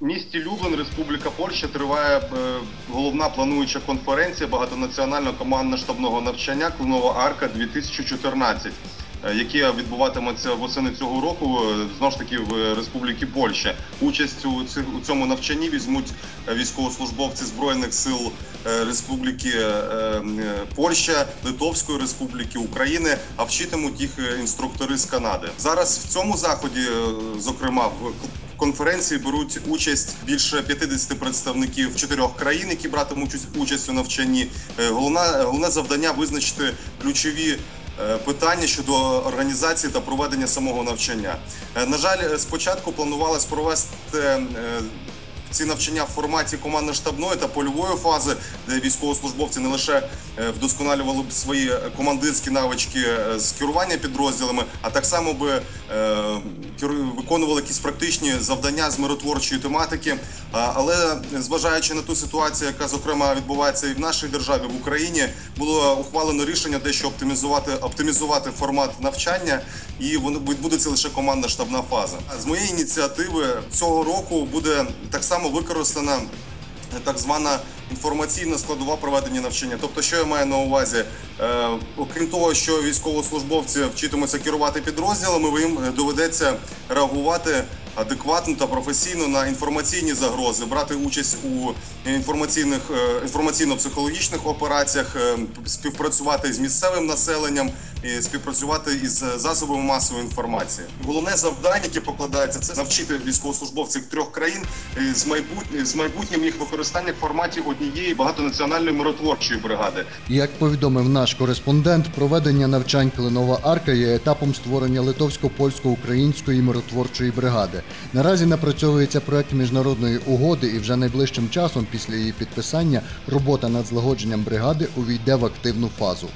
В місті Люблин, Республіка Польща, триває е, головна плануюча конференція багатонаціонального командно-штабного навчання Клинова Арка 2014, е, яке відбуватиметься восени цього року е, знову ж таки в Республіці Польща. Участь у у цьому навчанні візьмуть військовослужбовці збройних сил Республіки Польща, Литовської Республіки України, а вчитимуть їх інструктори з Канади. Зараз в цьому заході, зокрема, в конференції беруть участь більше 50 представників чотирьох країн, які братимуть участь- у навчанні. Е, Головна головне завдання визначити ключові. е, Питання щодо організації та проведення самого навчання. Е, На жаль, спочатку планувалось провести ці навчання в форматі командно-штабної та польової фази, де військовослужбовці не лише вдосконалювали б свої командирські навички з керування підрозділами, а так само би виконували якісь практичні завдання з миротворчої тематики. Але зважаючи на ту ситуацію, яка зокрема відбувається і в нашій державі в Україні, було ухвалено рішення дещо оптимізувати оптимізувати формат навчання, і воно відбудеться лише командна штабна фаза. З моєї ініціативи цього року буде так само використана так звана інформаційна складова проведення навчання. Тобто, що я маю на увазі, е, окрім того, що військовослужбовці вчитимуться керувати підрозділами, їм доведеться реагувати адекватно та професійно на інформаційні загрози, брати участь у інформаційних е, інформаційно-психологічних операціях, е, співпрацювати з місцевим населенням і співпрацювати із засобами масової інформації. Головне завдання, яке покладається, це навчити військовослужбовців трьох країн е, з майбутнім з майбутнім їх використання в форматі однієї багатонаціональної миротворчої бригади. Як повідомив наш кореспондент, проведення навчань Клинова Арка є етапом створення литовсько-польсько-української миротворчої бригади. Наразі напрацьовується проект міжнародної угоди, і вже найближчим часом, після її підписання, робота над злагодженням бригади увійде в активну фазу.